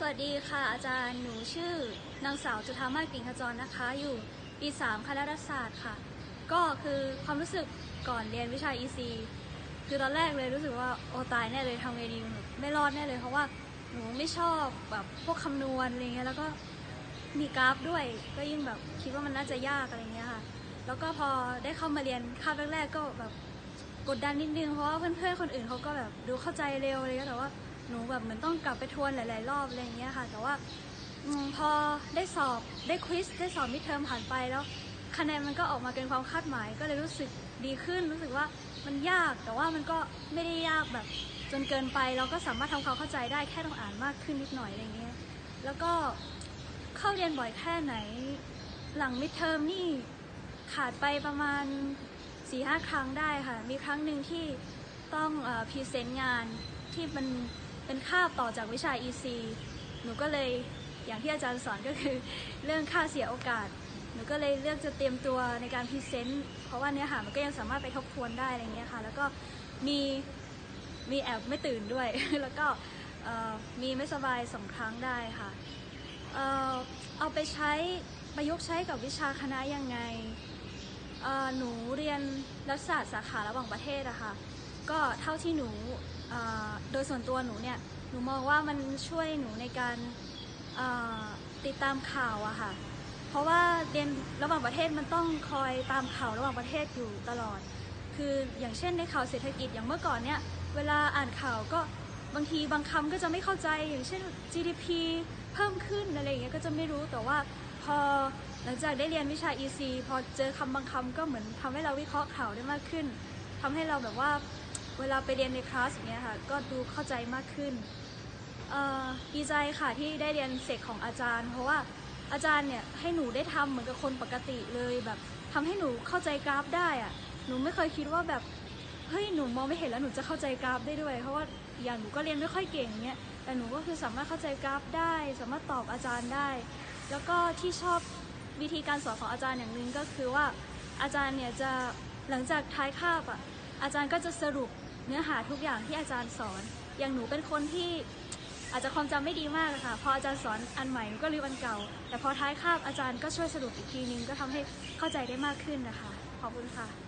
สวัสดีค่ะ อาจารย์หนูชื่อนางสาวจุธามาศกลิ่นขจรนะคะ อยู่ปี3คณะรัฐศาสตร์ค่ะ ก็คือความรู้สึกก่อนเรียนวิชา EC คือตอนแรกเลยรู้สึกว่าโอตายแน่เลยทำไงดีไม่รอดแน่เลยเพราะว่าหนูไม่ชอบแบบพวกคำนวณอะไรเงี้ยแล้วก็มีกราฟด้วย ก็ยิ่งแบบคิดว่ามันน่าจะยากอะไรเงี้ยค่ะ แล้วก็พอได้เข้ามาเรียนคาบแรกๆก็แบบกดดันนิดนึงเพราะว่าเพื่อนๆคนอื่นเขาก็แบบดูเข้าใจเร็วเลยแต่ว่า หนูแบบเหมือนต้องกลับไปทวนหลาย ๆ รอบอะไรอย่างเงี้ยค่ะ แต่ว่าอมพอได้สอบได้ควิสได้สอบมิดเทอมผ่านไปแล้ว คะแนนมันก็ออกมาเกินความคาดหมาย ก็เลยรู้สึกดีขึ้น รู้สึกว่ามันยากแต่ว่ามันก็ไม่ได้ยากแบบจนเกินไปเราก็สามารถทำความเข้าใจได้แค่ต้องอ่านมากขึ้นนิดหน่อยอะไรเงี้ยแล้วก็เข้าเรียนบ่อยแค่ไหน หลังมิดเทอมนี่ขาดไปประมาณ4ีหครั้งได้ค่ะ มีครั้งหนึ่งที่ต้องพรีเซนต์งานที่มัน เป็นคาบต่อจากวิชา EC หนูก็เลยอย่างที่อาจารย์สอนก็คือเรื่องค่าเสียโอกาส หนูก็เลยเลือกจะเตรียมตัวในการพรีเซนต์เพราะว่าเนื้อหามันก็ยังสามารถไปทบทวนได้อะไรเงี้ยค่ะแล้วก็มีมีแอบไม่ตื่นด้วย แล้วก็มีไม่สบายสองครั้งได้ค่ะเอาไปใช้ประยุกต์ใช้กับวิชาคณะยังไง หนูเรียนรัฐศาสตร์สาขาระหว่างประเทศอะค่ะ ก็เท่าที่หนู โดยส่วนตัวหนูเนี่ย หนูมองว่ามันช่วยหนูในการติดตามข่าวอะค่ะ เพราะว่าเรียนระหว่างประเทศมันต้องคอยตามข่าวระหว่างประเทศอยู่ตลอด คืออย่างเช่นในข่าวเศรษฐกิจอย่างเมื่อก่อนเนี่ย เวลาอ่านข่าวก็บางทีบางคำก็จะไม่เข้าใจ อย่างเช่น GDP เพิ่มขึ้นอะไรอย่างเงี้ยก็จะไม่รู้ แต่ว่าพอหลังจากได้เรียนวิชา EC พอเจอคำบางคำก็เหมือนทำให้เราวิเคราะห์ข่าวได้มากขึ้นทำให้เราแบบว่า เวลาไปเรียนในคลาสอย่างเงี้ยค่ะก็ดูเข้าใจมากขึ้นดีใจค่ะที่ได้เรียนเสกของอาจารย์ เพราะว่าอาจารย์เนี่ยให้หนูได้ทำเหมือนกับคนปกติเลยแบบทำให้หนูเข้าใจกราฟได้อะหนูไม่เคยคิดว่าแบบเฮ้ยหนูมองไม่เห็นแล้วหนูจะเข้าใจกราฟได้ด้วย เพราะว่าอย่างหนูก็เรียนไม่ค่อยเก่งเนี้ยแต่หนูก็คือสามารถเข้าใจกราฟได้ สามารถตอบอาจารย์ได้ แล้วก็ที่ชอบวิธีการสอนของอาจารย์อย่างหนึ่งก็คือว่าอาจารย์เนี่ยจะหลังจากท้ายคาบอะอาจารย์ก็จะสรุป เนื้อหาทุกอย่างที่อาจารย์สอน อย่างหนูเป็นคนที่อาจจะความจำไม่ดีมากอะค่ะพออาจารย์สอนอันใหม่หนูก็ลืมอันเก่า แต่พอท้ายคาบอาจารย์ก็ช่วยสรุปอีกทีนึงก็ทำให้เข้าใจได้มากขึ้นนะคะ ขอบคุณค่ะ